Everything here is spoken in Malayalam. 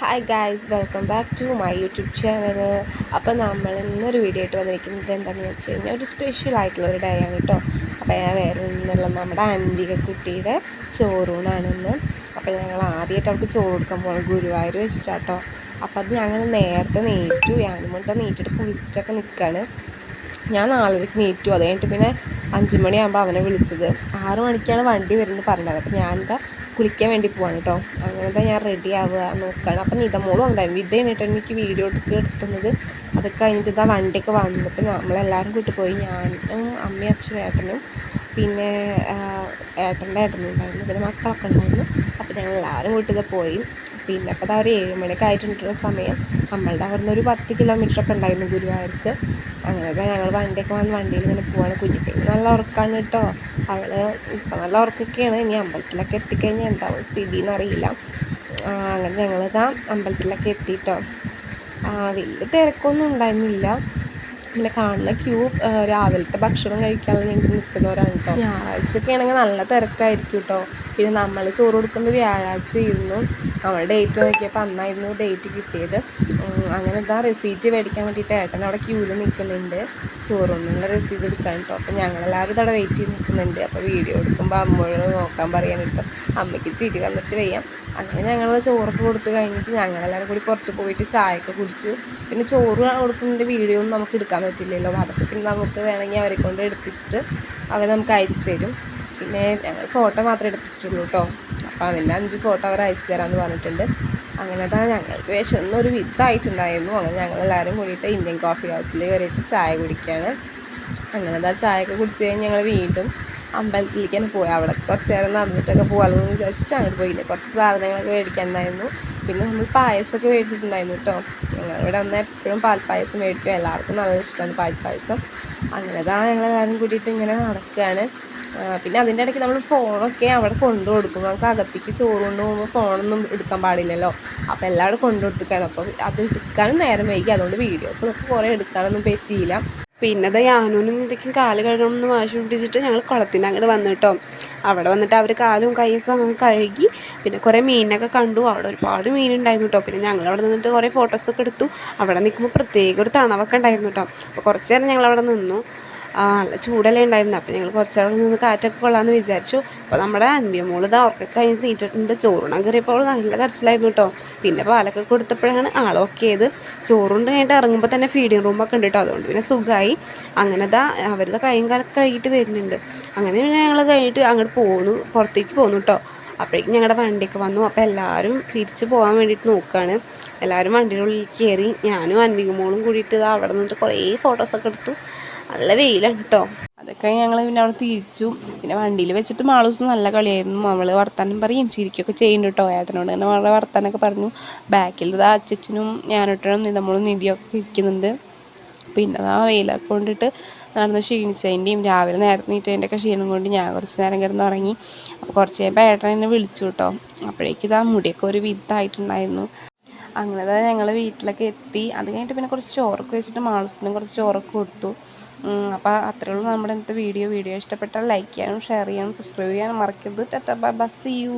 Hi guys welcome back to my YouTube channel അപ്പോൾ നമ്മൾ ഇന്നൊരു വീഡിയോ ആയിട്ട് വന്നിരിക്കുന്നത് എന്താണെന്ന് വെച്ച് കഴിഞ്ഞാൽ ഒരു സ്പെഷ്യൽ ആയിട്ടുള്ള ഒരു ഡേ ആണ് കേട്ടോ അപ്പോൾ ഞാൻ വേറെ ഒന്നുള്ള നമ്മുടെ അൻവിക കുട്ടിയുടെ ചോറൂണാണെന്ന് അപ്പോൾ ഞങ്ങൾ ആദ്യമായിട്ട് അവൾക്ക് ചോറ് കൊടുക്കാൻ പോകണം ഗുരുവായൂർ വെച്ചിട്ടാട്ടോ അപ്പോൾ അത് ഞങ്ങൾ നേരത്തെ നീറ്റു ഞാനും നീറ്റിട്ട് കുളിച്ചിട്ടൊക്കെ നിൽക്കുകയാണ് ഞാൻ നാലരയ്ക്ക് നീറ്റു അത് കഴിഞ്ഞിട്ട് പിന്നെ അഞ്ച് മണിയാകുമ്പോൾ അവനെ വിളിച്ചത്. ആറ് മണിക്കാണ് വണ്ടി വരുന്നത് പറഞ്ഞത്. അപ്പോൾ ഞാനെന്താ കുളിക്കാൻ വേണ്ടി പോവാണ് കേട്ടോ അങ്ങനത്തെ ഞാൻ റെഡി ആവുക നോക്കുകയാണ് അപ്പം നിതമോളും ഉണ്ടായിരുന്നു ഇത് കഴിഞ്ഞിട്ട് എനിക്ക് വീഡിയോ എടുത്ത് എടുത്തുന്നത് അതൊക്കെ കഴിഞ്ഞിട്ട് ഇതാ വണ്ടിയൊക്കെ വന്നു അപ്പം നമ്മളെല്ലാവരും കൂട്ടി പോയി. ഞാനും അമ്മയും അച്ഛനും ഏട്ടനും പിന്നെ ഏട്ടന്റെ ഏട്ടനും ഉണ്ടായിരുന്നു. പിന്നെ മക്കളൊക്കെ ഉണ്ടായിരുന്നു. അപ്പോൾ ഞങ്ങൾ എല്ലാവരും കൂട്ടി പോയി. പിന്നെ അപ്പോൾ അതാ ഒരു ഏഴ് മണിയൊക്കെ സമയം. നമ്മളുടെ അവിടെ നിന്ന് ഒരു പത്ത് കിലോമീറ്റർ ഒക്കെ ഉണ്ടായിരുന്നു ഗുരുവായൂർക്ക്. അങ്ങനെയൊക്കെ ഞങ്ങൾ വണ്ടിയൊക്കെ വന്ന് വണ്ടിയിൽ ഇങ്ങനെ പോവാണ്. കുഞ്ഞിട്ട് നല്ല ഉറക്കമാണ് കേട്ടോ. അവൾ ഇപ്പം നല്ല ഉറക്കൊക്കെയാണ്. ഇനി അമ്പലത്തിലൊക്കെ എത്തിക്കഴിഞ്ഞാൽ എന്താവും സ്ഥിതി എന്നറിയില്ല അങ്ങനെ ഞങ്ങൾ ഞങ്ങളിതാ അമ്പലത്തിലൊക്കെ എത്തിയിട്ടോ വലിയ തിരക്കൊന്നും ഉണ്ടായിരുന്നില്ല. പിന്നെ കാണുന്ന ക്യൂ രാവിലത്തെ ഭക്ഷണം കഴിക്കാൻ വേണ്ടി നിൽക്കുന്നവരാണ് കേട്ടോ. ഞായറാഴ്ചയൊക്കെ ആണെങ്കിൽ നല്ല തിരക്കായിരിക്കും കേട്ടോ. പിന്നെ നമ്മൾ ചോറ് കൊടുക്കുന്നത് വ്യാഴാഴ്ച ആയിരുന്നു. അവൾ ഡേറ്റ് നോക്കിയപ്പോൾ അന്നായിരുന്നു ഡേറ്റ് കിട്ടിയത്. അങ്ങനെ എന്താ റെസീറ്റ് മേടിക്കാൻ വേണ്ടിയിട്ട് ഏട്ടൻ അവിടെ ക്യൂവിൽ നിൽക്കുന്നുണ്ട് ചോറൊന്നുള്ള റെസീറ്റ് എടുക്കാൻ കേട്ടോ അപ്പോൾ ഞങ്ങളെല്ലാവരും ഇതവിടെ വെയിറ്റ് ചെയ്ത് നിൽക്കുന്നുണ്ട് അപ്പോൾ വീഡിയോ എടുക്കുമ്പോൾ അമ്മയോട് നോക്കാൻ പറയാൻ കേട്ടോ അമ്മയ്ക്ക് ചിരി വന്നിട്ട് വയ്യാം. അങ്ങനെ ഞങ്ങൾ ചോറൊക്കെ കൊടുത്ത് കഴിഞ്ഞിട്ട് ഞങ്ങളെല്ലാവരും കൂടി പുറത്ത് പോയിട്ട് ചായയൊക്കെ കുടിച്ചു. പിന്നെ ചോറ് കൊടുക്കുന്നതിന്റെ വീഡിയോ ഒന്നും നമുക്ക് എടുക്കാൻ പറ്റില്ലല്ലോ. അതൊക്കെ പിന്നെ നമുക്ക് വേണമെങ്കിൽ അവരെ കൊണ്ട് എടുപ്പിച്ചിട്ട് അവർ നമുക്ക് അയച്ചു തരും. പിന്നെ ഞങ്ങൾ ഫോട്ടോ മാത്രമേ എടുപ്പിച്ചിട്ടുള്ളൂ കേട്ടോ അപ്പോൾ അതിന്റെ അഞ്ച് ഫോട്ടോ അവർ അയച്ചു തരാമെന്ന് പറഞ്ഞിട്ടുണ്ട്. അങ്ങനെ അതാ ഞങ്ങൾക്ക് വിശന്നൊരു വിത്തായിട്ടുണ്ടായിരുന്നു. അങ്ങനെ ഞങ്ങൾ എല്ലാവരും കൂടിയിട്ട് ഇന്ത്യൻ കോഫി ഹൗസിൽ കയറിയിട്ട് ചായ കുടിക്കുകയാണ് അങ്ങനെ അതാ ചായയൊക്കെ കുടിച്ച് കഴിഞ്ഞ് ഞങ്ങൾ വീണ്ടും അമ്പലത്തിലേക്ക് തന്നെ പോയി. അവിടെ കുറച്ച് നേരം നടന്നിട്ടൊക്കെ പോകാമെന്ന് വിചാരിച്ചിട്ട് അങ്ങോട്ട് പോയില്ല. കുറച്ച് സാധനങ്ങളൊക്കെ മേടിക്കാനുണ്ടായിരുന്നു. പിന്നെ നമ്മൾ പായസമൊക്കെ മേടിച്ചിട്ടുണ്ടായിരുന്നു കേട്ടോ ഞങ്ങൾ ഇവിടെ വന്ന് എപ്പോഴും പാൽപ്പായസം മേടിക്കും. എല്ലാവർക്കും നല്ല ഇഷ്ടമാണ് പാൽപ്പായസം. അങ്ങനെ അതാ ഞങ്ങളെല്ലാവരും കൂടിയിട്ട് ഇങ്ങനെ നടക്കുകയാണ് പിന്നെ അതിന്റെ ഇടയ്ക്ക് നമ്മൾ ഫോണൊക്കെ അവിടെ കൊണ്ടു കൊടുക്കും. നമുക്ക് അകത്തേക്ക് ചോറ് കൊണ്ട് പോകുമ്പോൾ ഫോണൊന്നും എടുക്കാൻ പാടില്ലല്ലോ. അപ്പോൾ എല്ലാവരും കൊണ്ടു കൊടുക്കാൻ അപ്പോൾ അത് എടുക്കാനും നേരം വൈകി. അതുകൊണ്ട് വീഡിയോസ് നമുക്ക് കുറേ എടുക്കാനൊന്നും പറ്റിയില്ല. പിന്നെ അത് യാനൂനും ഇതൊക്കെയും കാൽ കഴുകണം എന്ന് വാശി പിടിച്ചിട്ട് ഞങ്ങൾ കുളത്തിന്റെ അങ്ങോട്ട് വന്നു കേട്ടോ അവിടെ വന്നിട്ട് അവർ കാലും കൈയൊക്കെ കഴുകി പിന്നെ കുറേ മീനൊക്കെ കണ്ടു. അവിടെ ഒരുപാട് മീനുണ്ടായിരുന്നു കേട്ടോ പിന്നെ ഞങ്ങൾ അവിടെ നിന്നിട്ട് കുറേ ഫോട്ടോസൊക്കെ എടുത്തു. അവിടെ നിൽക്കുമ്പോൾ പ്രത്യേക ഒരു തണവൊക്കെ ഉണ്ടായിരുന്നു കേട്ടോ അപ്പോൾ കുറച്ച് നേരം ഞങ്ങൾ അവിടെ നിന്നു. നല്ല ചൂടല്ലേ ഉണ്ടായിരുന്നു. അപ്പോൾ ഞങ്ങൾ കുറച്ചവിടെ നിന്ന് കാറ്റൊക്കെ കൊള്ളാമെന്ന് വിചാരിച്ചു. അപ്പോൾ നമ്മുടെ അൻപിയ മോൾ ഇത് അവർക്ക് കഴിഞ്ഞ് നീറ്റിട്ടുണ്ട്. ചോറുണം കയറിയപ്പോൾ നല്ല കരച്ചിലായിരുന്നു കേട്ടോ. പിന്നെ പാലൊക്കെ കൊടുത്തപ്പോഴാണ് ആളൊക്കെ ചെയ്ത് ചോറുണ്ട് കഴിഞ്ഞിട്ട് ഇറങ്ങുമ്പോൾ തന്നെ ഫീഡിങ് റൂമൊക്കെ ഉണ്ട് കേട്ടോ. അതുകൊണ്ട് പിന്നെ സുഖമായി അങ്ങനെ ഇതാ അവരുടെ കൈയും കാലൊക്കെ കഴുകിയിട്ട് വരുന്നുണ്ട്. അങ്ങനെ പിന്നെ ഞങ്ങൾ കഴിഞ്ഞിട്ട് അങ്ങോട്ട് പോന്നു. പുറത്തേക്ക് പോന്നു കേട്ടോ. അപ്പോഴേക്കും ഞങ്ങളുടെ വണ്ടിയൊക്കെ വന്നു. അപ്പോൾ എല്ലാവരും തിരിച്ച് പോകാൻ വേണ്ടിയിട്ട് നോക്കുകയാണ് എല്ലാവരും വണ്ടിയുടെ ഉള്ളിൽ കയറി ഞാനും അൻവികമോളും കൂടിയിട്ട് അവിടെ നിന്നിട്ട് കുറേ ഫോട്ടോസൊക്കെ എടുത്തു. നല്ല വെയിലാണ് കേട്ടോ. അതൊക്കെ ഞങ്ങൾ പിന്നെ അവിടെ തിരിച്ചു. പിന്നെ വണ്ടിയിൽ വെച്ചിട്ട് മാളൂസ് നല്ല കളിയായിരുന്നു. അവൾ വർത്താനം പറയും ചിരിക്കൊക്കെ ചെയ്യുന്നുണ്ട് കേട്ടോ. ഏട്ടനോട് തന്നെ വളരെ വർത്താനമൊക്കെ പറഞ്ഞു. ബാക്കിൽ ഇത് അച്ഛനും ഞാനൊട്ടനും നിതമ്മളും നിധിയൊക്കെ ഇരിക്കുന്നുണ്ട്. പിന്നെ ആ വെയിലൊക്കെ കൊണ്ടിട്ട് നടന്ന് ക്ഷീണിച്ചതിന്റെയും രാവിലെ നേരത്തെ നീറ്റതിന്റെ ഒക്കെ ക്ഷീണം കൊണ്ട് ഞാൻ കുറച്ച് നേരം കിടന്ന് ഉറങ്ങി അപ്പോൾ കുറച്ച് കഴിയുമ്പോൾ ഏട്ടൻ എന്നെ വിളിച്ചു കേട്ടോ. അപ്പോഴേക്കും ഇതാ മുടിയൊക്കെ ഒരു വിത്തായിട്ടുണ്ടായിരുന്നു. അങ്ങനെ ഞങ്ങൾ വീട്ടിലൊക്കെ എത്തി. അത് കഴിഞ്ഞിട്ട് പിന്നെ കുറച്ച് ചോറൊക്കെ വെച്ചിട്ട് മാളൂസിനും കുറച്ച് ചോറൊക്കെ കൊടുത്തു. അപ്പോൾ അത്രയേ ഉള്ളൂ. നമ്മുടെ ഇന്നത്തെ വീഡിയോ വീഡിയോ ഇഷ്ടപ്പെട്ടാൽ ലൈക്ക് ചെയ്യാനും ഷെയർ ചെയ്യാനും സബ്സ്ക്രൈബ് ചെയ്യാനും മറക്കരുത്. Tata by bus U